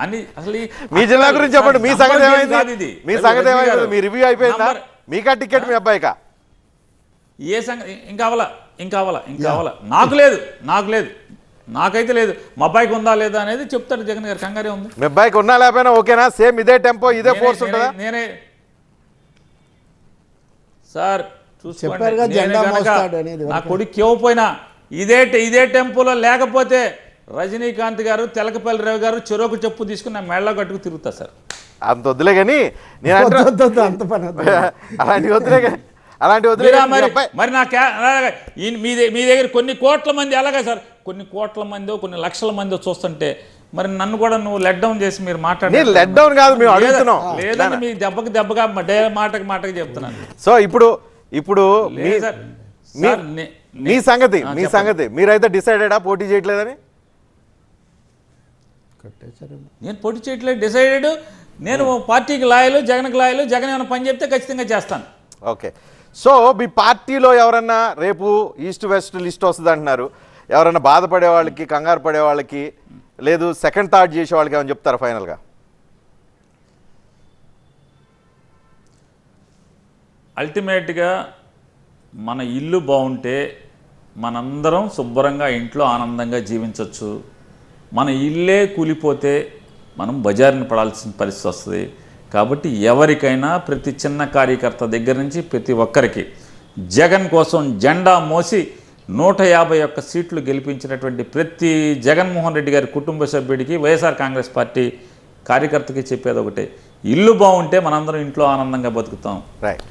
అని అసలు మీ జిల్లా గురించి చెప్పండి. మీ సంగతి ఏమైంది. మీ సంగతి ఏమైంది. మీ రివ్యూ అయిపోయిందా? మీకా టికెట్ మీ అబ్బాయికా? ఏ సంగతి ఇంకా అవల ఇంకా అవల ఇంకా అవల. నాకు లేదు నాకు లేదు. నాకైతే లేదు. మా అబ్బాయికి ఉందా లేదా అనేది చెప్తాడు జగన్ గారు. కంగారే ఉంది. మీ అబ్బాయికి ఉన్నా లేకపోయినా ఓకేనా? సేమ్ ఇదే టెంపో ఇదే ఫోర్స్ ఉంటుందా? నేనే- సార్ చూసుకోండి. అనేది నా కొడుకు ఇవ్వకపోయినా ఇదే ఇదే టెంపోలో లేకపోతే రజనీకాంత్ గారు తెలకపల్లి రవి గారు చెరోకు చెప్పు తీసుకుని నా మెళ్ళ కట్టుకు తిరుగుతా సార్. అంత వద్దులే కానీ నేను అంత పని. అలాంటి వద్దులే కానీ అలాంటి వద్దులే మీరా కానీ మీ నా మీ దగ్గర కొన్ని కోట్ల మంది అలాగే సార్? కొన్ని కోట్ల మందో కొన్ని లక్షల మందో చూస్తుంటే మరి నన్ను కూడా నువ్వు లెట్ డౌన్ చేసి మీరు మాట్లాడారు. లెట్ డౌన్ కాదు మేము అడుగుతున్నాం. లేదండి మీ దెబ్బకి దెబ్బగా డే మాటకి మాటకి చెప్తున్నాను. సో ఇప్పుడు ఇప్పుడు మీ సంగతి మీ. సంగతి. మీరైతే డిసైడెడా పోటీ చేయట్లేదని? కట్టేశారేమో. నేను పోటీ చేయట్లేదు డిసైడెడ్. నేను పార్టీకి లాయలు జగన్కి లాయలు జగన్ ఏమైనా పని చెప్తే ఖచ్చితంగా చేస్తాను. ఓకే. సో మీ పార్టీలో ఎవరన్నా రేపు ఈస్ట్ వెస్ట్ లిస్ట్ వస్తుంది అంటున్నారు. ఎవరన్నా బాధపడే వాళ్ళకి కంగారు పడే వాళ్ళకి లేదు సెకండ్ థాట్ చేసే వాళ్ళకి ఏమైనా చెప్తారా ఫైనల్గా? అల్టిమేట్గా మన ఇల్లు బాగుంటే మనందరం శుభ్రంగా ఇంట్లో ఆనందంగా జీవించవచ్చు మన ఇల్లే కూలిపోతే మనం బజారుని పడాల్సిన పరిస్థితి వస్తుంది. కాబట్టి ఎవరికైనా ప్రతి చిన్న కార్యకర్త దగ్గర నుంచి ప్రతి ఒక్కరికి జగన్ కోసం జెండా మోసి నూట యాభై ఒక్క సీట్లు గెలిపించినటువంటి ప్రతి జగన్మోహన్ రెడ్డి గారి కుటుంబ సభ్యుడికి వైఎస్ఆర్ కాంగ్రెస్ పార్టీ కార్యకర్తకి చెప్పేది ఒకటే. ఇల్లు బాగుంటే మనందరం ఇంట్లో ఆనందంగా బతుకుతాం. రైట్